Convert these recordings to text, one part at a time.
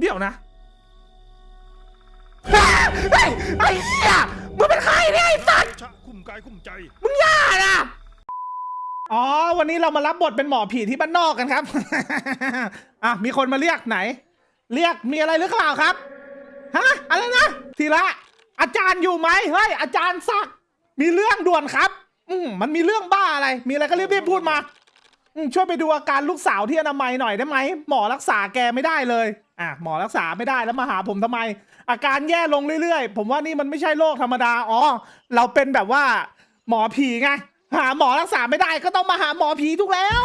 เดี๋ยวนะเฮ้ยไอ้เหี้ยมึงเป็นใครเนี่ยไอ้สัตว์ชะคุ้มกายคุ้มใจ มึงย่านะอ๋อ วันนี้เรามารับบทเป็นหมอผีที่บ้านนอกกันครับ อะ มีคนมาเรียกไหน เรียกมีอะไรหรือเปล่าครับ ฮะ อะไรนะ ทีละ อาจารย์อยู่ไหมเฮ้ย อาจารย์ศัก มีเรื่องด่วนครับ อืมมันมีเรื่องบ้าอะไร มีอะไรก็รีบๆพูดมา อืมช่วยไปดูอาการลูกสาวที่อนามัยหน่อยได้ไหม หมอรักษาแกไม่ได้เลย อะหมอรักษาไม่ได้แล้วมาหาผมทำไม อาการแย่ลงเรื่อยๆ ผมว่านี่มันไม่ใช่โรคธรรมดาอ๋อเราเป็นแบบว่า หมอผีไงหาหมอรักษาไม่ได้ก็ต้องมาหาหมอผีทุกแล้ว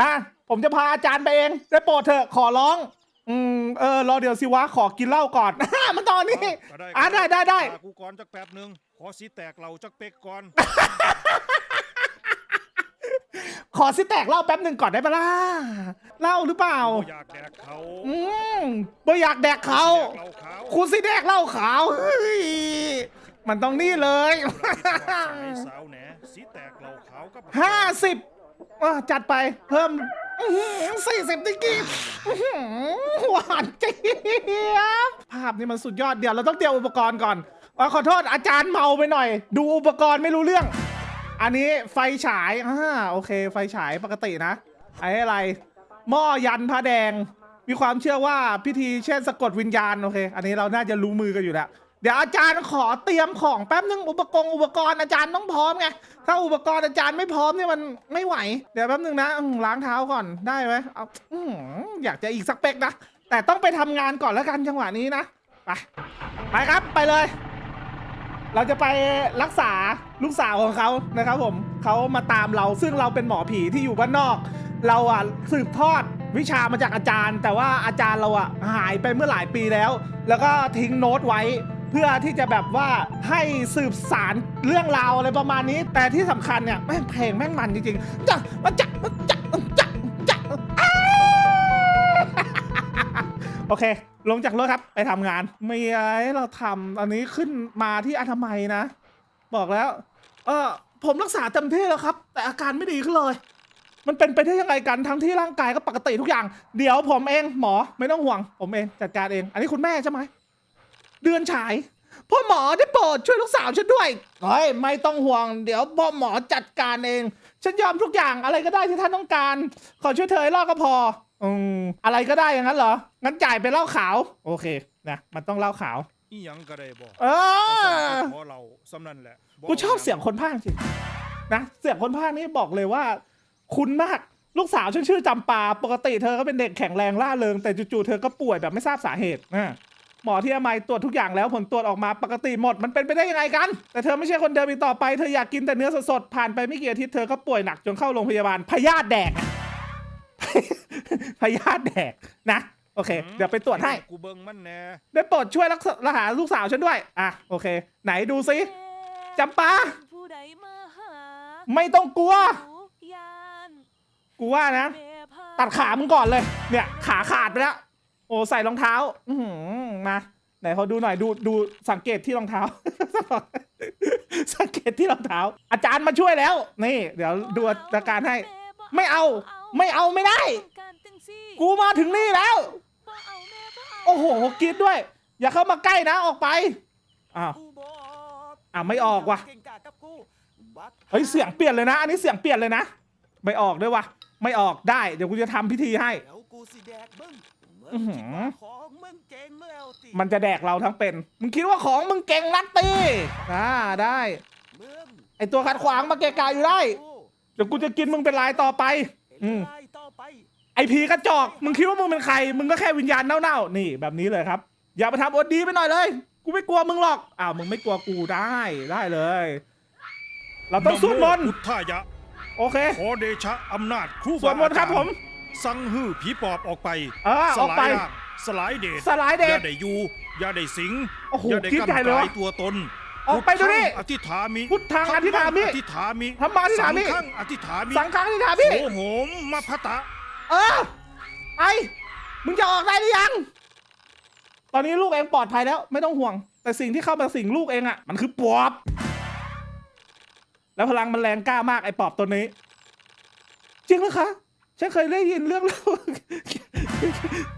อะผมจะพาอาจารย์ไปเองได้โปรดเถอะขอร้อง อืมเออรอเดี๋ยวสิวะขอกินเหล้าก่อนมันตอนนี้ก็ได้อะได้ได้ได้พากูก่อนจักแป๊บหนึงขอสีแตกเราจักเป๊กก่อน ขอสิแตกเหล้าแป๊บหนึ่งก่อนได้ปะล่ะเหล้าหรือเปล่าบ่อยากแดกเขาอืมไม่อยากแดกเขาแดกเราขาวคุณสิแดกเหล้าขาวเฮ้ยมันต้องนี่เลยสายสาวแหนสีแตกเราขาวกับห้าสิบจัดไปเพิ่มสี่สิบดิกี้อื้อหือหวานเจี๊ยบภาพนี่มันสุดยอดเดี๋ยวเราต้องเตรียมอุปกรณ์ก่อนอะขอโทษอาจารย์เมาไปหน่อย ดูอุปกรณ์ไม่รู้เรื่อง อันนี้ไฟฉายอ่าโอเค ไฟฉายปกตินะไอ้อะไร หม้อยันพระแดง มีความเชื่อว่าพิธีเช่นสะกดวิญญาณโอเค อันนี้เราน่าจะรู้มือกันอยู่แล้ว เดี๋ยวอาจารย์ขอเตรียมของแป๊บนึงอุปกรณ์อุปกรณ์อาจารย์ต้องพร้อมไง ถ้าอุปกรณ์อาจารย์ไม่พร้อมเนี่ยมันไม่ไหว เดี๋ยวแป๊บนึงนะอื้อล้างเท้าก่อนได้ไหมเอาอื้อหืออยากจะอีกสักเป๊กนะ แต่ต้องไปทำงานก่อนแล้วกันจังหวะนี้นะ ไป ไปครับไปเลย เราจะไปรักษาลูกสาวของเขานะครับผมเขามาตามเราซึ่งเราเป็นหมอผีที่อยู่บ้านนอก เราอะสืบทอดวิชามาจากอาจารย์ แต่ว่าอาจารย์เราอะหายไปเมื่อหลายปีแล้ว แล้วก็ทิ้งโน้ตไว้ เพื่อที่จะแบบว่าให้สืบสารเรื่องราวอะไรประมาณนี้ แต่ที่สำคัญเนี่ยแม่งเพลงแม่งมันจริงๆจ้ะมันจะมันจะมันจะมันจะอ้าโอเค ลงจากรถครับ ไปทำงานมีอะไรเราทำตอนนี้ขึ้นมาที่อนามัยนะ บอกแล้ว เออผมรักษาเต็มที่แล้วครับ แต่อาการไม่ดีขึ้นเลย มันเป็นไปได้ยังไงกันทั้งที่ร่างกายก็ปกติทุกอย่าง เดี๋ยวผมเองหมอไม่ต้องห่วง ผมเองจัดการเอง อันนี้คุณแม่ใช่ไหม เดือนฉายพ่อหมอได้โปรดช่วยลูกสาวฉันด้วยเฮ้ยไม่ต้องห่วง เดี๋ยวพ่อหมอจัดการเอง ฉันยอมทุกอย่างอะไรก็ได้ที่ท่านต้องการ ขอช่วยเธอให้รอดก็พอ อืมอะไรก็ได้อย่างนั้นเหรอ งั้นจ่ายเป็นเหล้าขาว โอเคนะมันต้องเหล้าขาว อีหยังก็ได้บอกเออขอเราสำนันแหละกูชอบเสียงคนพากย์จริงนะเสียงคนพากย์นี่บอกเลยว่า คุ้นมากลูกสาวฉันชื่อจำปา ปกติเธอก็เป็นเด็กแข็งแรงล่าเริงแต่จู่ๆเธอก็ป่วยแบบไม่ทราบสาเหตุอะหมอที่อมัยตรวจทุกอย่างแล้วผลตรวจออกมาปกติหมดมันเป็นไปได้ยังไงกัน แต่เธอไม่ใช่คนเดิมอีกต่อไปเธออยากกินแต่เนื้อสดๆผ่านไปไม่กี่อาทิตย์เธอก็ป่วยหนักจนเข้าโรงพยาบาลพยาธิแดกอะ พยาธิแดกนะ โอเค เดี๋ยวไปตรวจให้ กูเบิ่งมันแน่ได้โปรดช่วยรักษารักษาลูกสาวฉันด้วย อะ โอเค ไหนดูซิจำปา ผู้ใดมาหาไม่ต้องกลัว หนูยานกูว่านะแม่พาตัดขามึงก่อนเลย เนี่ย ขาขาดไปแล้ว โอ้ ใส่รองเท้า อือหือมา ไหนเขาดูหน่อย ดู ดู สังเกตที่รองเท้า สังเกตที่รองเท้า อาจารย์มาช่วยแล้ว นี่ เดี๋ยวดูอาการให้ ไม่เอา ไม่เอาไม่ได้การจังซี่กูมาถึงนี่แล้วบ่เอาแม่บ่เอาโอ้โหกรีดด้วย อย่าเข้ามาใกล้นะออกไปอ้าวกูบอกอะไม่ออกว่ะเก่งกาจกับกูบักเฮ้ยเสียงเปลี่ยนเลยนะ อันนี้เสียงเปลี่ยนเลยนะ ไม่ออกด้วยวะไม่ออกได้เดี๋ยวกูจะทำพิธีให้เดี๋ยวกูสิแดกมึงมึงอื้อหือคิดว่าของมึงเก่งแล้วติมันจะแดกเราทั้งเป็น มึงคิดว่าของมึงเก่งนักตีอ่าได้มึงไอตัวขัดขวางมาเกะกะอยู่ได้ เดี๋ยวกูจะกินมึงเป็นลายต่อไป อืมไล่ต่อไปไอผีกระจอก มึงคิดว่ามึงเป็นใคร มึงก็แค่วิญญาณเน่าๆ นี่แบบนี้เลยครับ อย่าไปทำอดดีไปหน่อยเลย กูไม่กลัวมึงหรอก อ้าว มึงไม่กลัวกูได้ได้เลย เราต้องสวดมนต์พุทธายะ โอเค ขอเดชะอำนาจครูสวดมนต์ครับผม สั่งฮื้อผีปอบออกไปเออสออกไปลายร่างสลายเดช สลายเดอชย่าได้อยู่ อย่าได้สิงโอ้โหอย่าได้คิดใหญ่เลยวะกำกายตัวตน ออกไปเดี๋ยวนี้พุทธังอธิษฐามิพุทธังอธิษฐามิ อธิษฐามิธรรมาอธิษฐามิสังฆังอธิษฐามิสังฆังที่ถามพี่ โสโหมมาพตะ เออไอมึงจะออกได้หรือยัง ตอนนี้ลูกเองปลอดภัยแล้ว ไม่ต้องห่วง แต่สิ่งที่เข้ามาสิงลูกเองอะ่ะ มันคือปอบ แล้วพลังมันแรงกล้ามากไอ้ปอบตัวนี้ จริงเหรอคะ ฉันเคยได้ยินเรื่องเล่า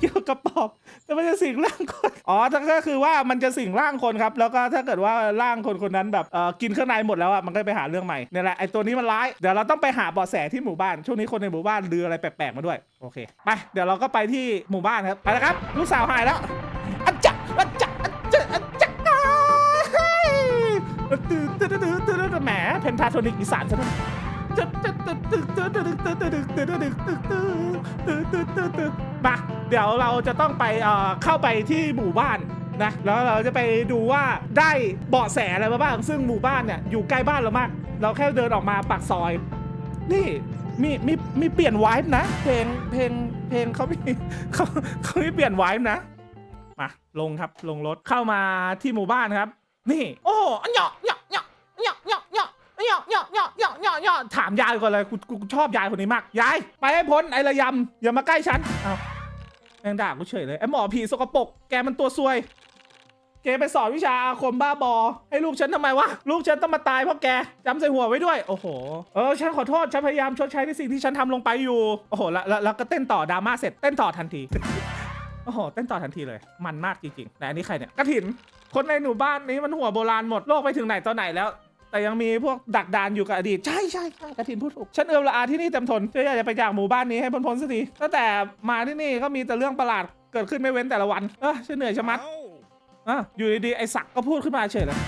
เกี่ยวกับปอบแต่มันจะสิงร่างคนอ๋อถ้าก็คือว่ามันจะสิงร่างคนครับ แล้วก็ถ้าเกิดว่าร่างคนคนนั้นแบบเออกินเครื่องในหมดแล้วอะมันก็ไปหาเรื่องใหม่เนี่ยแหละไอตัวนี้มันร้ายเดี๋ยวเราต้องไปหาเบาะแสที่หมู่บ้านช่วงนี้คนในหมู่บ้านลืออะไรแปลกๆมาด้วยโอเคไปเดี๋ยวเราก็ไปที่หมู่บ้านครับไปแล้วครับ ลูกสาวหายแล้วอัจจะอัจจะอัจจะอัจจะอ้ายตื่นตื่นตื่นตื่นตื่นแหมเพนทาโทนิกอีสานซะด้วย มาเดี๋ยวเราจะต้องไปเข้าไปที่หมู่บ้านนะแล้วเราจะไปดูว่าได้เบาะแสอะไรมาบ้าง ซึ่งหมู่บ้านเนี่ยอยู่ใกล้บ้านเรามาก เราแค่เดินออกมาปากซอย นี่มีมีมีเปลี่ยนไวฟ์นะเพลงเพลงเพลงเขามีเขาเขามีเปลี่ยนไวฟ์นะมาลงครับลงรถเข้ามาที่หมู่บ้านครับ นี่ โอ้อันเหยาะเห เหยาะเหยาะเหยาะเหยาะเหยเหยาะเหยถามยายก่อนเลยกูกูชอบยายคนนี้มาก ยาย ไปให้พ้นไอ้ระยำอย่ามาใกล้ฉันเอาแม่งด่ากูเฉยเลยไอ้หมอผีสกปรกแกมันตัวซวย แกไปสอนวิชาอาคมบ้าบอ ให้ลูกฉันทำไมวะ ลูกฉันต้องมาตายเพราะแกจำใส่หัวไว้ด้วย โอ้โห เออ ฉันขอโทษ ฉันพยายามชดใช้ในสิ่งที่ฉันทำลงไปอยู่ โอ้โห แล้วแล้วแล้วก็เต้นต่อดราม่าเสร็จเต้นต่อทันที โอ้โห เต้นต่อทันทีเลย มันมากจริงๆแต่อันนี้ใครเนี่ยกระถิน คนในหมู่บ้านนี้มันหัวโบราณหมด โลกไปถึงไหนตอนไหนแล้ว แต่ยังมีพวกดักดานอยู่กับอดีต ใช่ใช่ใช่กระถินพูดถูกฉันเอือมละอาที่นี่เต็มทนฉันอยากจะไปจากหมู่บ้านนี้ให้พ้นๆสักทีตั้งแต่มาที่นี่ก็มีแต่เรื่องประหลาดเกิดขึ้นไม่เว้นแต่ละวันเออฉันเหนื่อยชะมัดเอ้าอะอยู่ดีๆไอ้ศักก์ก็พูดขึ้นมาเฉยเลย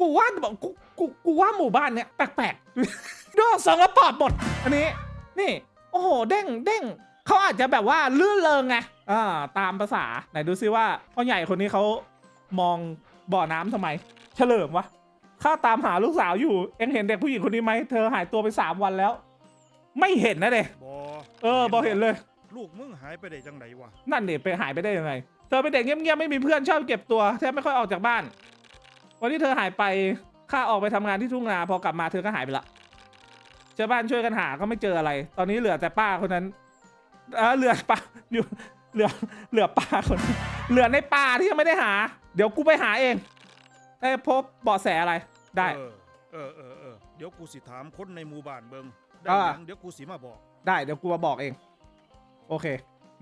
กูว่าบอกกูกูกูว่าหมู่บ้านเนี้ยแปลกๆดูสองแล้วปอดหมดอันนี้ นี่ โอ้โหเด้งเด้งเขาอาจจะแบบว่าลื่นเริงไงอ่าตามภาษาไหนดูซิว่าพ่อใหญ่คนนี้เขามองบ่อน้ำทำไม เฉลิมวะ ข้าตามหาลูกสาวอยู่ เอ็งเห็นเด็กผู้หญิงคนนี้ไหมเธอหายตัวไปสามวันแล้ว ไม่เห็นนะเด็บอเออบอเห็นเลย ลูกมึงหายไปได้จังไหนวะนั่นเด็ไปหายไปได้ยังไง เธอเป็นเด็กเงียบๆไม่มีเพื่อนชอบเก็บตัวแทบไม่ค่อยออกจากบ้าน วันที่เธอหายไปข้าออกไปทำงานที่ทุ่งนาพอกลับมาเธอก็หายไปละชาวบ้านช่วยกันหาก็ไม่เจออะไร ตอนนี้เหลือแต่ป้าคนนั้นเออเหลือป้าอยู่เหลือเหลือป้าคนนั้นเหลือในป่าที่ยังไม่ได้หา เดี๋ยวกูไปหาเองได้พบเบาะแสอะไร ได้ เออเออเออเออเดี๋ยวกูสิถามคนในหมู่บ้านเบิงได้อ่าหยังเดี๋ยวกูสิมาบอก ได้เดี๋ยวกูมาบอกเอง โอเค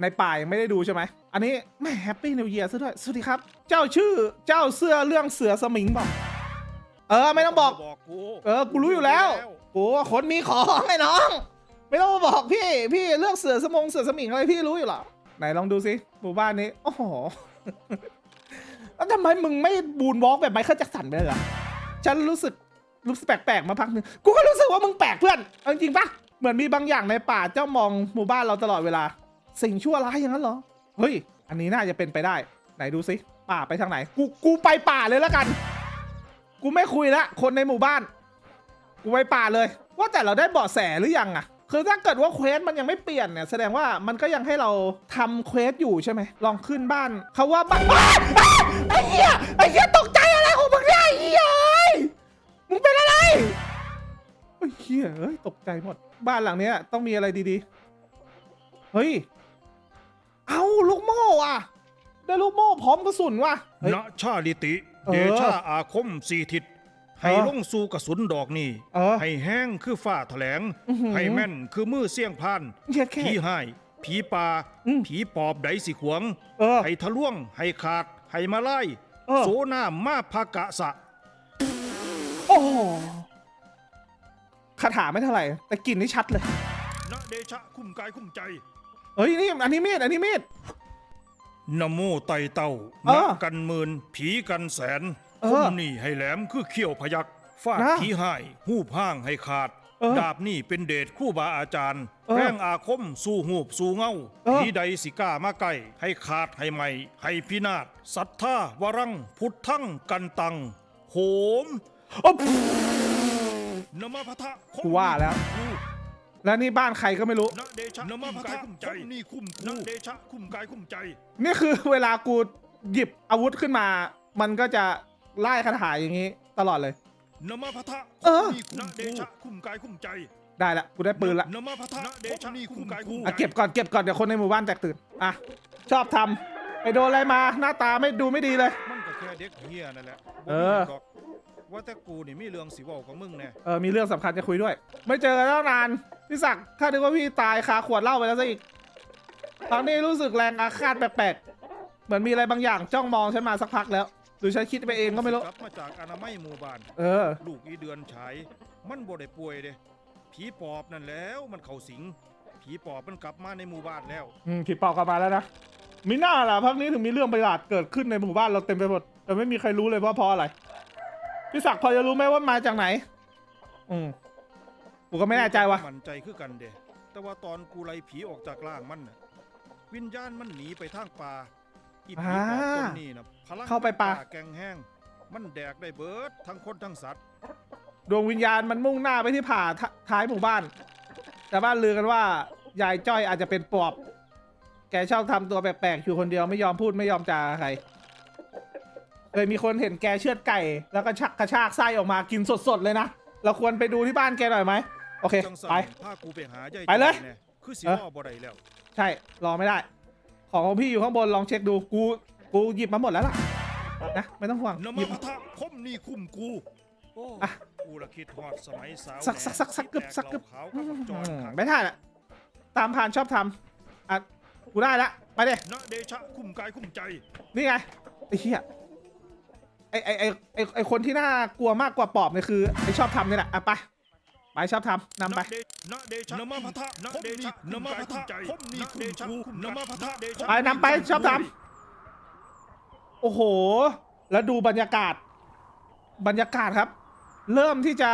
ในป่ายังไม่ได้ดูใช่ไหม อันนี้แม่แฮปปี้นิวเยียร์ซะด้วย สวัสดีครับ เจ้าชื่อเจ้าเสื้อเรื่องเสือสมิงบอก เออ ไม่ต้องบอก บอกกูเออ กูรู้อยู่แล้วโอ้คนมีของไอ้น้อง ไม่ต้องมาบอกพี่ พี่เรื่องเสือสมงเสือสมิงอะไรพี่รู้อยู่เหรอไหนลองดูสิหมู่บ้านนี้ โอ้โห แล้วทำไมมึงไม่บูนวอล์กแบบไมเคิลแจ็คสันไปเลยเหรอ ฉันรู้สึกรู้สึกแปลกๆมาพักหนึ่งกูก็รู้สึกว่ามึงแปลกเพื่อนเอาจริงปะเหมือนมีบางอย่างในป่าเจ้ามองหมู่บ้านเราตลอดเวลา สิ่งชั่วร้ายอย่างนั้นเหรอเฮ้ยอันนี้น่าจะเป็นไปได้ ไหนดูสิป่าไปทางไหน กูกูไปป่าเลยแล้วกัน กูไม่คุยละคนในหมู่บ้าน กูไปป่าเลย ว่าแต่เราได้เบาะแสหรือยังอะคือถ้าเกิดว่าเควสมันยังไม่เปลี่ยนเนี่ยแสดงว่ามันก็ยังให้เราทำเควสอยู่ใช่ไหมลองขึ้นบ้านเขาว่าบ้านไอ้เหี้ยไอ้เหี้ยตกใจอะ มึงเป็นอะไรไอ้เหี้ยเอ้ยตกใจหมด บ้านหลังเนี้ยต้องมีอะไรดีๆ เฮ้ย เอาลูกโม่อะได้ลูกโม่พร้อมกระสุนว่ะเฮ้ย ณชาลิติ เออเดชาอาคมสี่ทิศให้เออลงสู่กระสุนดอกนี้ เออให้แห้งคือฝ้าแถลง อื้อหือ ให้แม่นคือมือเสี่ยงพาน เหี้ยแค่ ผีหาย ผีป่าอืมผีปอบใดสิขวง เออให้ทะลวง ให้ขาด ให้มาไล่ เออ โซนามาภากะสะโอ้โหคาถาไม่เท่าไหร่ แต่กลิ่นนี่ชัดเลยณเดชะคุ้มกายคุ้มใจเฮ้ยนี่อันนี้มีดอันนี้มีดนโมไตเต้าเออนักกันหมื่นผีกันแสนเออคมนี่ให้แหลมคือเขี้ยวพยักฟาดนะผีหายหูบห้างให้ขาด เออดาบนี่เป็นเดชครู่บาอาจารย์ เออแรงอาคมสู่หูบสู่เงาเออ ผีใดสิกล้ามาใกล้ให้ขาดให้ใหม่ ให้พินาศศรัทธาวรังพุทธังกันตัง โหม โอ้นมพะทะคมกูว่าแล้ว แล้วนี่บ้านใครก็ไม่รู้ นเดชะนมพะทะคุ้มใจนี่คุ้มนเดชะคุ้มกายคุ้มใจ นี่คือเวลากูหยิบอาวุธขึ้นมา มันก็จะไล่คาถาอย่างนี้ ตลอดเลย นมพะทะเออ นี่คุ้มเดชะคุ้มกายคุ้มใจได้ละกูได้ปืนละนมพะทะเดชะนี่คุ้มกายคุ้มใจอะเก็บก่อนเก็บก่อนเดี๋ยวคนในหมู่บ้านแตกตื่นอะชอบทำไปโดนอะไรมาหน้าตาไม่ดูไม่ดีเลย มันก็แค่เด็กเฮียนั่นแหละเออ บ่มีหรอก ว่าแต่กูนี่มีเรื่องสิเว้ากับมึงแน่เออมีเรื่องสำคัญจะคุยด้วย ไม่เจอกันตั้งนานพี่ศักดิ์ข้านึกว่าพี่ตายคาขวดเหล้าไปแล้วซะอีก ตอนนี้รู้สึกแรงอาฆาตแปลกๆเหมือนมีอะไรบางอย่างจ้องมองฉันมาสักพักแล้วหรือฉันคิดไปเองก็ไม่รู้ กลับมาจากอนามัยหมู่บ้าน เออ ลูกอีเดือนฉาย มันบ่ได้ป่วยเด้ผีปอบนั่นแล้วมันเข้าสิง ผีปอบมันกลับมาในหมู่บ้านแล้ว อืมผีปอบกลับมาแล้วนะมีหน้าล่ะพักนี้ถึงมีเรื่องประหลาดเกิดขึ้นในหมู่บ้านเราเต็มไปหมดแต่ไม่มีใครรู้เลยว่าเพราะอะไร พี่ศักดิ์พอจะรู้ไหมว่ามาจากไหน อืมกูก็ไม่แน่ใจว่ะ มันใจคือกันเด้แต่ว่าตอนกูไล่ผีออกจากร่างมันน่ะวิญญาณมันหนีไปทางป่าอีผีปอบตนนี้นะพลังเข้าไปป่า แกงแห้ง มันแดกได้เบิดทั้งคนทั้งสัตว์ ดวงวิญญาณมันมุ่งหน้าไปที่ผ่าทท้ายหมู่บ้าน แต่บ้านลือกันว่า ยายจ้อยอาจจะเป็นปอบ แกชอบทำตัวแปลกๆ อยู่คนเดียวไม่ยอมพูดไม่ยอมจาใคร เคยมีคนเห็นแกเชือดไก่ แล้วก็ชักกระชากไส้ออกมากินสดๆเลยนะ เราควรไปดูที่บ้านแกหน่อยไหม โอเคจังสันไปพากูไปหายายไปเลยแน่คือสิเออรอบ่ได้แล้ว ใช่ รอไม่ได้ ของของพี่อยู่ข้างบนลองเช็คดู กู กูหยิบมาหมดแล้วล่ะ นะ ไม่ต้องห่วงนหยิบมพะคมนี่คุ้มกูโอ้อะกูละคิดฮอดสมัยสาวสักสักสักสักแหน่กึบสักกึบแดเหล้าขาวกับบักจอนครับไม่ได้ละตามผ่านชอบทำอะ กูได้ละ ไปเดนะเดชะคุ้มกายคุ้มใจ นี่ไงไอ้เหี้ย ไอ้ไอ้ไอ้ไอ้ไอ้คนที่น่ากลัวมากกว่าปอบเนี่ยคือไอ้ชอบทำนี่แหละอะไปไปชอบทำนำไป นะเดชะนมพะทะนะเดชะนมพะทะคมนี่คุ้มกูนมพะทะเดชะไปนำไปชอบทำโอ้โห แล้วดูบรรยากาศ บรรยากาศครับ เริ่มที่จะ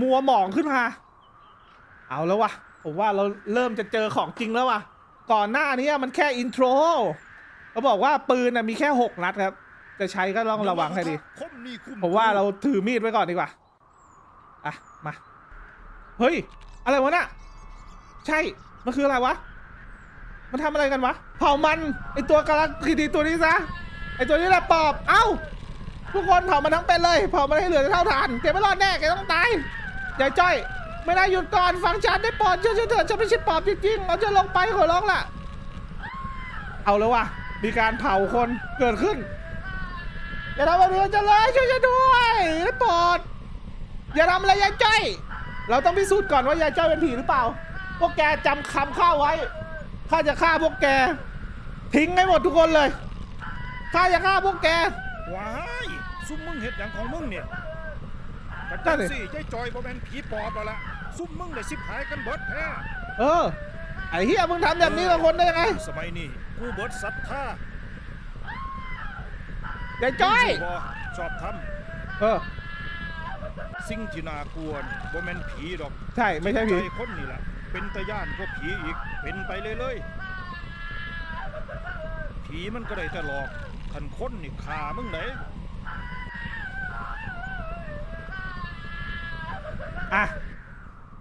มัวหมองขึ้นมา เอาแล้ววะผมว่าเราเริ่มจะเจอของจริงแล้ววะก่อนหน้านี้มันแค่อินโทรเขาบอกว่าปืนน่ะมีแค่หกนัดครับ จะใช้ก็ต้องระวังให้ดีคมนี่คุ้มผมว่าเราถือมีดไว้ก่อนดีกว่าอะมาเฮ้ย อะไรวะน่ะใช่ มันคืออะไรวะ มันทำอะไรกันวะ เผามัน ไอตัวกระลักขีดีตัวนี้ซะ ไอตัวนี้แหละปอบ เอ้า ทุกคนเผามันทั้งเป็นเลย เผามันให้เหลือแต่เท่าฐานแกไม่รอดแน่แกต้องตายยายจ้อย ไม่ได้หยุดก่อน ฟังฉันได้โปรดเชื่อฉันเถอะฉันไม่ใช่ปอบจริงๆเราจะลงไปขอร้องล่ะ เอาแล้ววะมีการเผาคนเกิดขึ้น อย่าทำอะไรจะเลยช่วยฉันด้วยได้โปรดอย่าทำอะไรยายจ้อย เราต้องพิสูจน์ก่อนว่ายายจ้อยเป็นผีหรือเปล่า พวกแกจำคำข้าไว้ ข้าจะฆ่าพวกแก ทิ้งให้หมดทุกคนเลย ข้าจะฆ่าพวกแก ว้ายซุ่มมึงเห็ดอย่างของมึงเนี่ยกระนั่จันงดิสิยายจอยบ่แม่นผีปอบแล้วล่ะซุ่มมึงได้สิบหายกันเบิดแท้เออ ไอ้เฮียมึงทำแบบนี้กับคนได้ยังไง สมัยนี้กูเบิดศรัทธา ยายจ้อย บ่ชอบทเออำสิ่งที่น่ากลัวนี่บ่แม่นผีดอกใช่ ไม่ใช่ผีใจคนนี่แหละเป็นตะย่านก็ผีอีก เป็นไปเลยเลยผีมันก็ได้แต่หลอกคันคนนี่ขามึงไหนอะ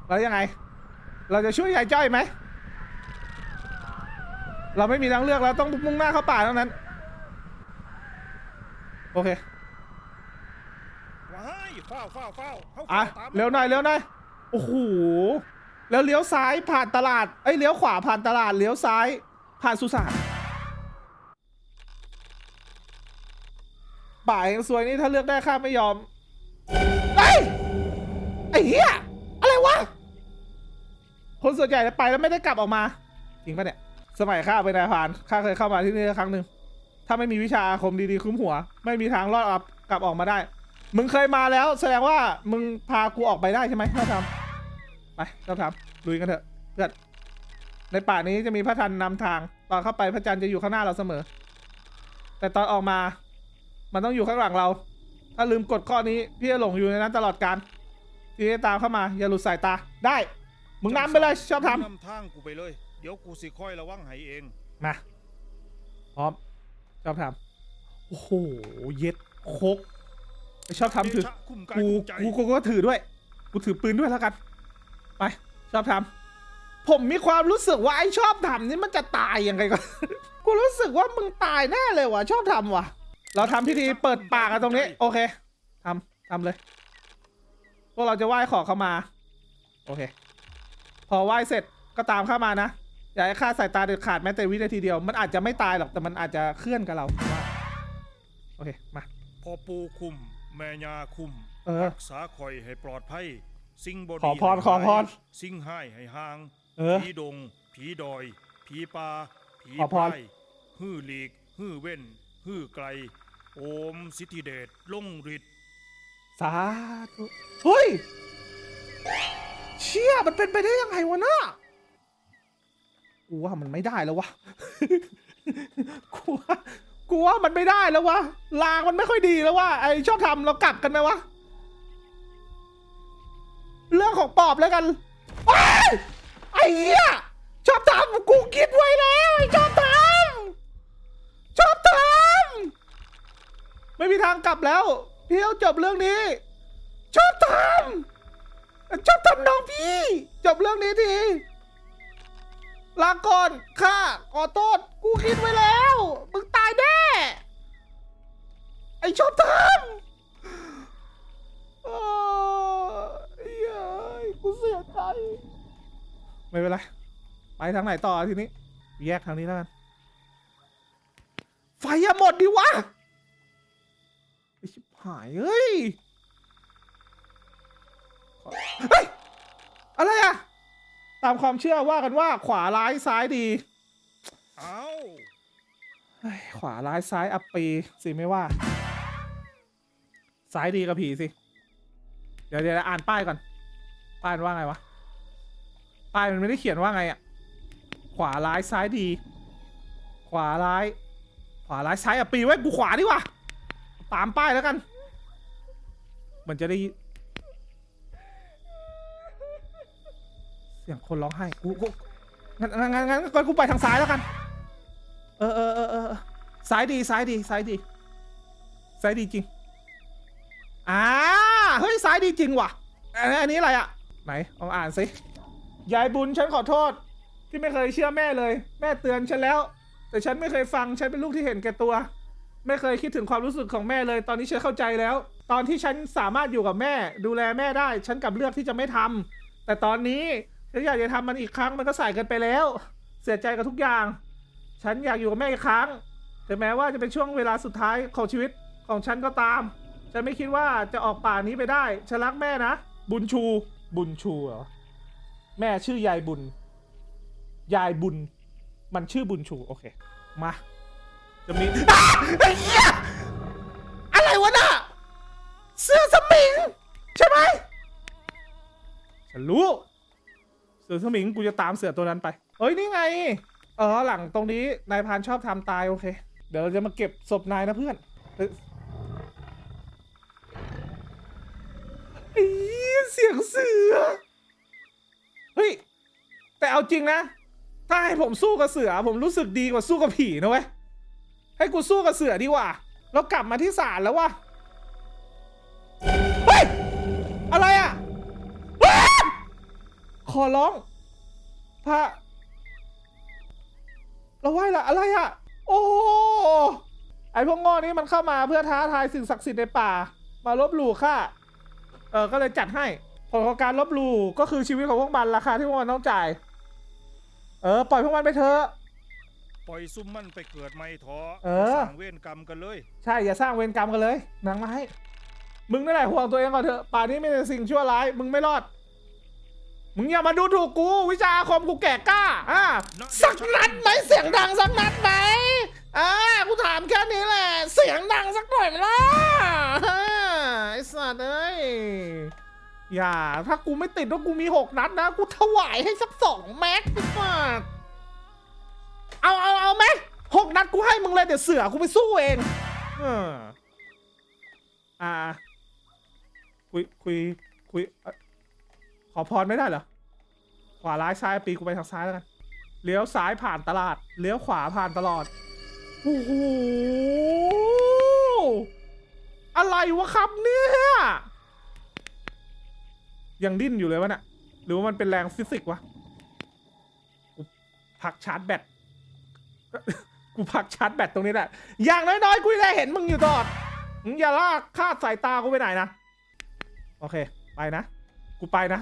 แล้วยังไง เราจะช่วยยายจ้อยไหม เราไม่มีทางเลือกเราต้องมุ่งหน้าเข้าป่าเท่านั้น โอเคว้ายเฝ้าวฝ้าวฝ้าวเฮาอะฝ้าวตามเร็วหน่อยเร็วหน่อยโอ้โหแล้วเลี้ยวซ้ายผ่านตลาดเอ้ยเลี้ยวขวาผ่านตลาดเลี้ยวซ้ายผ่านสุสานป่าเองซวยนี่ถ้าเลือกได้ข้าไม่ยอมไอ้ยไอ้เหี้ยอะไรวะคนส่วนใหญ่ไปแล้วไม่ได้กลับออกมาจริงปะเนี่ยสมัยข้าเป็นนายพรานข้าเคยเข้ามาที่นี่ครั้งหนึ่ง ถ้าไม่มีวิชาอาคมดีๆคุ้มหัว ไม่มีทางรอดกลับออกมาได้ มึงเคยมาแล้ว แสดงว่ามึงพากูออกไปได้ใช่ไหมถ้าทำไปเราทำลุยกันเถอะเพื่อนในป่านี้จะมีพระจันทร์นำทาง ตอนเข้าไปพระจันทร์จะอยู่ข้างหน้าเราเสมอ แต่ตอนออกมา มันต้องอยู่ข้างหลังเรา ถ้าลืมกดข้อนี้ พี่จะหลงอยู่ในนั้นตลอดการพี่จะตามเข้ามา อย่าหลุดสายตาได้ มึงนำไปเลยชอบทำนำทางกูไปเลย เดี๋ยวกูสิคอยระวังให้เองมาพร้อม ชอบทำโอ้โหเย็ดโคกไอชอบทำถือเดชะคุ้มกายกูคุ้มใจกูกูก็ถือด้วยกูถือปืนด้วยแล้วกัน ไป ชอบทำผมมีความรู้สึกว่าไอชอบทำนี่มันจะตายยังไงก็กูรู้สึกว่ามึงตายแน่เลยว่ะชอบทำว่ะ เราทำพิธีเปิดปากกันตรงนี้ โอเคทำทำเลยพวกเราจะไหว้ขอเข้ามา โอเค พอไหว้เสร็จก็ตามเข้ามานะ อย่าให้ค่าดสายตาเด็ดขาดแม้แต่วินาทีเดียว มันอาจจะไม่ตายหรอกแต่มันอาจจะเคลื่อนกับเราผมว่าโอเคมา พ่อปู่คุม แม่ยาคุมเออ รักษาคอยให้ปลอดภัย สิ่งบดีขอพรให้ขอพรหายสิ่งให้ให้ห่างเออผีดง ผีดอย ผีป่าผีขอพรไพร่ฮื้อหลีกฮื้อเว้นฮื้อไกล โอมสิทธิเดชลงฤทธิ์สาธุเฮ้ย เชี่ยมันเป็นไปได้ยังไงวะน่ะ กูว่ามันไม่ได้แล้ววะ กูว่ากูว่ามันไม่ได้แล้ววะลางมันไม่ค่อยดีแล้ววะไอชอบทำเรากลับกันไหมวะ เรื่องของปอบแล้วกันว้ายไอ้เหี้ยชอบทำกูคิดไว้แล้วไอชอบทำชอบทำไม่มีทางกลับแล้ว พี่ต้องจบเรื่องนี้ ชอบทำชอบทำน้องพี่ จบเรื่องนี้ที ลาก่อนข้าขอโทษ กูคิดไว้แล้ว มึงตายแน่ ไอชอบทำเอ้ยกูเสียใจ ไม่เป็นไร ไปทางไหนต่อทีนี้ แยกทางนี้แล้วกัน ไฟอย่าหมดดิวะไอชิบหายเฮ้ย เฮ้ย อะไรอะ ตามความเชื่อว่ากันว่าขวาร้ายซ้ายดีเอาเฮ้ยขวาร้ายซ้ายอัปปีสิไม่ว่า ซ้ายดีกับผีสิ เดี๋ยวเดี๋ยวอ่านป้ายก่อน ป้ายมันว่าไงวะ ป้ายมันไม่ได้เขียนว่าไงอะขวาร้ายซ้ายดี ขวาร้าย ขวาร้ายซ้ายอัปปีไว้ยกูขวาดีกว่า ตามป้ายแล้วกัน มันจะได้ สียงคนร้องไห้กูกูงั้นงั้นงั้นงั้นกูไปทางซ้ายแล้วกัน เออเออเออเออซ้ายดีซ้ายดีซ้ายดีซ้ายดีจริงอ่าเฮ้ยซ้ายดีจริงว่ะอันนี้อะไรอะไหนลองอ่านสิยายบุญฉันขอโทษ ที่ไม่เคยเชื่อแม่เลย แม่เตือนฉันแล้ว แต่ฉันไม่เคยฟังฉันเป็นลูกที่เห็นแก่ตัว ไม่เคยคิดถึงความรู้สึกของแม่เลย ตอนนี้ฉันเข้าใจแล้ว ตอนที่ฉันสามารถอยู่กับแม่ ดูแลแม่ได้ ฉันกลับเลือกที่จะไม่ทำแต่ตอนนี้ ฉันอยากจะทำมันอีกครั้งมันก็สายเกินไปแล้ว เสียใจกับทุกอย่าง ฉันอยากอยู่กับแม่อีกครั้งถึงแม้ว่าจะเป็นช่วงเวลาสุดท้ายของชีวิตของฉันก็ตาม ฉันไม่คิดว่าจะออกป่านี้ไปได้ ฉันรักแม่นะ บุญชู บุญชูเหรอ แม่ชื่อยายบุญ ยายบุญ มันชื่อบุญชู โอเค มา จะมีอะไอ้เหี้ยอะไรวะน่ะ เสื้อสมิง ใช่ไหม ฉันรู้ เสือสมิงกูจะตามเสือตัวนั้นไปเฮ้ยนี่ไง เออหลังตรงนี้นายพานชอบทำตายโอเค เดี๋ยวเราจะมาเก็บศพนายนะเพื่อนเอ้ยไอ้เหี้ยเสียงเสือ เฮ้ย แต่เอาจริงนะ ถ้าให้ผมสู้กับเสือ ผมรู้สึกดีกว่าสู้กับผีนะเว้ย ให้กูสู้กับเสือดีกว่า เรากลับมาที่ศาลแล้วว่ะ อร้อง พระ เราไหว้ละอะไรอะโอ้โหไอพวกโง่นี้มันเข้ามาเพื่อท้าทายสิ่งศักดิ์สิทธิ์ในป่า มาลบหลู่ข้าเออก็เลยจัดให้ผลของการลบหลู่ก็คือชีวิตของพวกมันราคาที่พวกมันต้องจ่าย เออ ปล่อยพวกมันไปเถอะปล่อยซุ่มมันไปเกิดไม่ท้อเออ สั่งเวรกรรมกันเลย ใช่อย่าสร้างเวรกรรมกันเลยนางไม้มึงนั่นแหละห่วงตัวเองก่อนเถอะป่านี้มีแต่สิ่งชั่วร้าย มึงไม่รอด มึงอย่ามาดูถูกกูวิชาอาคมกูแก่กล้าอะสักนัดไหมเสียงดังสักนัดไหมอ่ากูถามแค่นี้แหละ เสียงดังสักหน่อยไหมล่ะไอ้สัตว์เอ้ยอย่า ถ้ากูไม่ติดว่ากูมีหกนัดนะ กูถวายให้สักสองแม็กดีกว่าเอาเอาเอาไหมหกนัดกูให้มึงเลยเดี๋ยวเสือกูไปสู้เองเอออ่าคุยคุยคุย ขอพรไม่ได้เหรอ ขวาร้ายซ้ายปีกูไปทางซ้ายแล้วกัน เลี้ยวซ้ายผ่านตลาด เลี้ยวขวาผ่านตลอด โอ้โห อะไรวะครับเนี่ย ยังดิ้นอยู่เลยวะน่ะ หรือว่ามันเป็นแรงฟิสิกส์วะ กูพักชาร์จแบต กูพักชาร์จแบตตรงนี้แหละ อย่างน้อยๆ กูจะได้เห็นมึงอยู่ตลอด อย่าลากคาดสายตากูไปไหนนะ โอเค ไปนะ กูไปนะ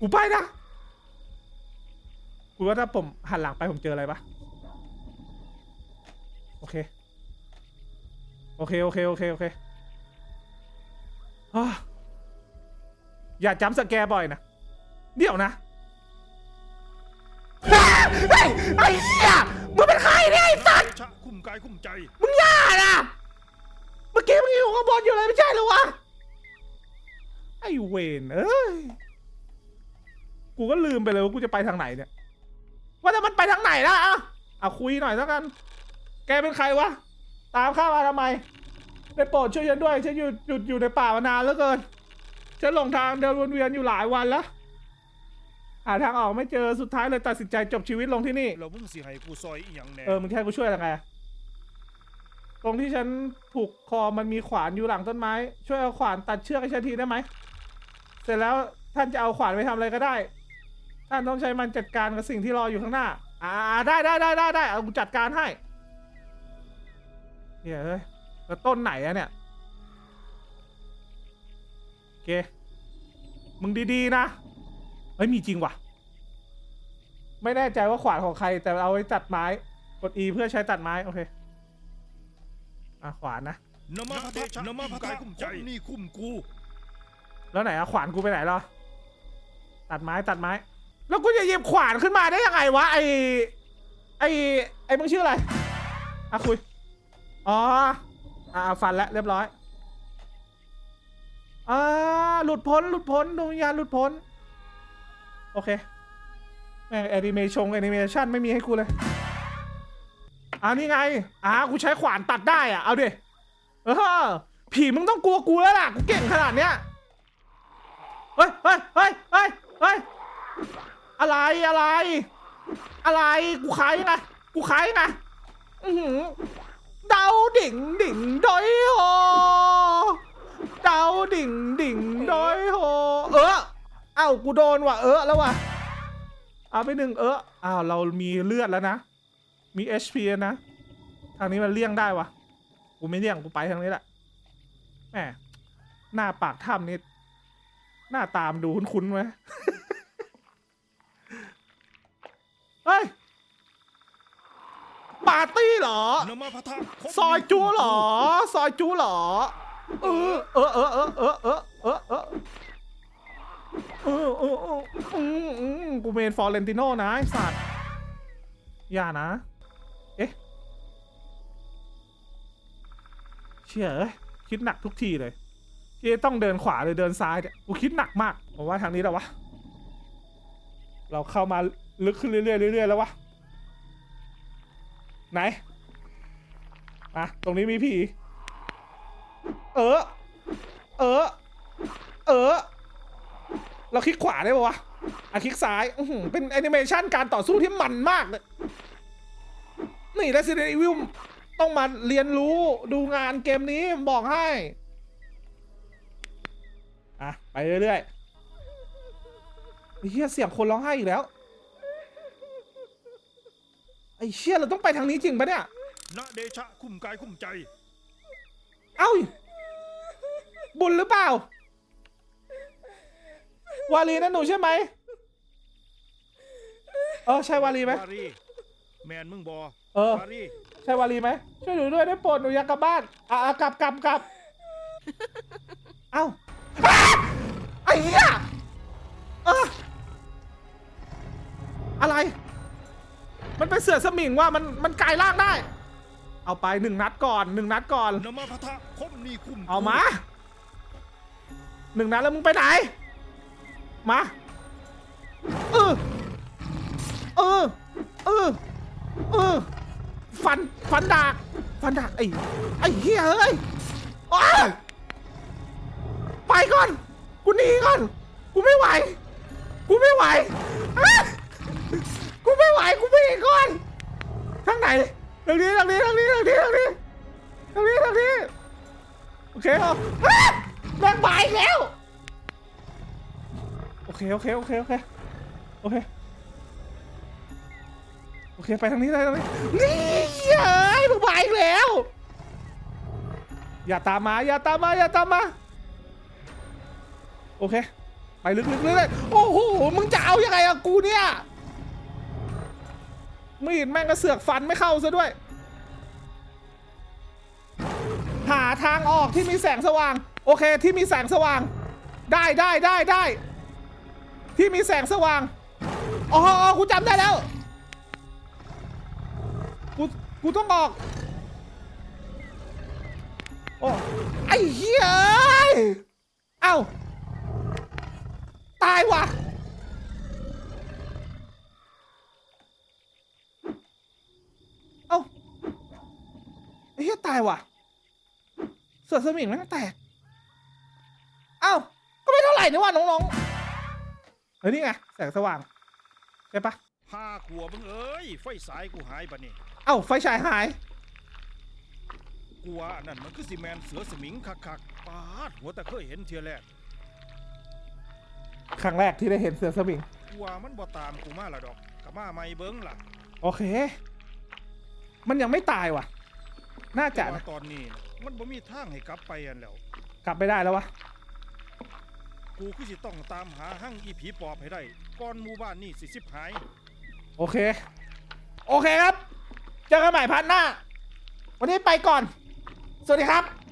กูไปนะกูว่าถ้าผมหันหลังไปผมเจออะไรปะโอเค โอเค โอเค โอเค โอเคอะอย่าจำสแกร์บ่อยนะ เดี๋ยวนะอ่าเฮ้ยไอ้เหี้ยมึงเป็นใครเนี่ยไอ้สัตว์เดชะคุ้มกายคุ้มใจ มึงอย่านะเมื่อกี้มึงอยู่ข้างบนอยู่เลยไม่ใช่เหรอวะ ไอ้เวนเอ้ย กูก็ลืมไปเลยว่ากูจะไปทางไหนเนี่ย ว่าแต่มันไปทางไหนล่ะอะอะคุยหน่อยแล้วกัน แกเป็นใครวะ ตามข้ามาทำไม ได้โปรดช่วยฉันด้วย ฉันอยู่หยุดอยู่ในป่ามานานเหลือเกิน ฉันหลงทางเดินวนเวียนอยู่หลายวันแล้ว หาทางออกไม่เจอ สุดท้ายเลยตัดสินใจจบชีวิตลงที่นี่ เรามึงสิให้กูซอยอีหยังแหน่เออ มึงแค่กูช่วยยังไงอะตรงที่ฉันผูกคอมันมีขวานอยู่หลังต้นไม้ ช่วยเอาขวานตัดเชือกให้ฉันทีได้ไหม เสร็จแล้วท่านจะเอาขวานไปทำอะไรก็ได้ ท่านต้องใช้มันจัดการกับสิ่งที่รออยู่ข้างหน้า อ่าได้ได้ได้ได้ได้เอากูจัดการให้เฮ้ยเอ้ยแล้วต้นไหนอะเนี่ยโอเคมึงดีๆนะเฮ้ยมีจริงว่ะ ไม่แน่ใจว่าขวานของใคร แต่เอาไว้ตัดไม้ กด E เพื่อใช้ตัดไม้ โอเค อะขวานนะ นมาพระเดชะนมาพระกายคุ้มใจนี่คุ้มกู แล้วไหนอะขวานกูไปไหนแล้วตัดไม้ตัดไม้ แล้วกูจะหยิบขวานขึ้นมาได้ยังไงวะไอไอไอมึงชื่ออะไรอะคุยอ๋ออ่าฟันแล้วเรียบร้อยอ่าหลุดพ้นหลุดพ้นดวงวิญญาณหลุดพ้น โอเคแม่งแอนิเมชันแอนิเมชันไม่มีให้กูเลยอ่านี่ไงอ่ากูใช้ขวานตัดได้อะเอาดิเออผีมึงต้องกลัวกูแล้วล่ะกูเก่งขนาดเนี้ยเฮ้ยเฮ้ยเฮ้ยเฮ้ยเฮ้ย อะไรอะไร อะไรกูขายไงกูขายไงอือหือเดาดิ่งดิ่งดอยโฮเดาดิ่งดิ่งดอยโฮเออเอ้ากูโดนว่ะเออแล้วว่ะเอาไปหนึ่งเอออ้าวเรามีเลือดแล้วนะ มี HP แล้วนะ ทางนี้มันเลี่ยงได้วะกูไม่เลี่ยงกูไปทางนี้แหละแหมหน้าปากถ้ำนี่หน้าตามดูคุ้นๆไหม เฮ้ยปาร์ตี้เหรอ ซอยจูเหรอ ซอยจูเหรอ เออ เออเออเออเออเออเออเออเออเออเอออืมกูเมนฟอร์เรนติโน่นะไอสัตว์ อย่านะ เอ๊ะ เชื่อเอ้ยคิดหนักทุกทีเลยที่ต้องเดินขวาหรือเดินซ้ายเนี่ย กูคิดหนักมาก ผมว่าทางนี้แล้ววะ เราเข้ามา ลึกขึ้นเรื่อยๆเรื่อยๆแล้ววะไหนอะตรงนี้มีผีเออ เออ เออ เราคลิกขวาได้ปะวะอะคลิกซ้ายเป็นแอนิเมชันการต่อสู้ที่มันมากเลยนี่ Resident Evil ต้องมาเรียนรู้ดูงานเกมนี้บอกให้ อะ ไปเรื่อยๆเหี้ยเสียงคนร้องไห้อีกแล้ว ไอ้เชี่ยเราต้องไปทางนี้จริงปะเนี่ยณเดชะคุ้มกายคุ้มใจ เอ้าบุญหรือเปล่า วาลีนั่นหนูใช่ไหมเออใช่วาลีไหม วารีแมนมึงบอเออ วารีใช่วาลีไหมช่วยหนูด้วยได้โปรดหนูอยากกลับบ้าน อะอะกลับกลับกลับเอ้า มันเป็นเสือสมิงว่ามันมันกลายร่างได้ เอาไปหนึ่งนัดก่อนหนึ่งนัดก่อน นมาพระทะคบนี่คุ้มกูเอามาหนึ่งนัดแล้วมึงไปไหน มาเออเออเออเออฟันฟันดากฟันดากไอ้ไอ้เหี้ยเอ้ยอ้าวไปก่อน กูหนีก่อน กูไม่ไหว กูไม่ไหวอะกู ไม่ไหวกูไม่ก่อนทางไหนทางนี้ทางนี้ทางนี้ทางนี้ทางนี้ทางนี้ทางนี้โอเคเหรอแม่งบายแล้วโอเคโอเคโอเคโอเคโอเคโอเคไปทางนี้ไปทางนี้นี่เฮ้ยมึงบายอีกแล้ว อย่าตามมาอย่าตามมาอย่าตามมาโอเค ไปลึกๆเลยโอ้โหมึงจะเอายังไงอะกูเนี่ย มีดแม่งกระเสือกฟันไม่เข้าซะด้วย หาทางออกที่มีแสงสว่าง โอเคที่มีแสงสว่าง ได้ได้ได้ได้ ที่มีแสงสว่าง อ๋ออ๋อกูจำได้แล้ว กูกูต้องออกโอ้ไอ้เหี้ยเอ้ยเอ้าตายว่ะ เอ้า ไอ้เหี้ ยตายว่ะเสือสมิงแม่งแตก เอ้า ก็ไม่เท่าไหร่นี่ว่าน้องๆเฮ้ยนี่ไงแสงสว่างใช่ปะห้าขัวมึงเอ้ย ไฟสายกูหายปะนี่เอ้าไฟฉายหาย กูว่าอันนั่นมันคือสิแมนเสือสมิงคักๆปาดหัวแต่เคยเห็นเทียแรกครั้งแรกที่ได้เห็นเสือสมิง กูว่ามันบ่ตามกูมาละดอกกะมาไม่เบิ้งล่ะ โอเค มันยังไม่ตายว่ะ น่าจะแต่นะว่าตอนนี้น่ะมันบ่มีทางให้กลับไปอันแล้ว กลับไม่ได้แล้ววะกูคือสิต้องตามหาหั่งอีผีปอบให้ได้ก่อนหมู่บ้านนี่สิสิบหาย โอเค โอเคครับ เจอกันใหม่พันหน้า วันนี้ไปก่อน สวัสดีครับ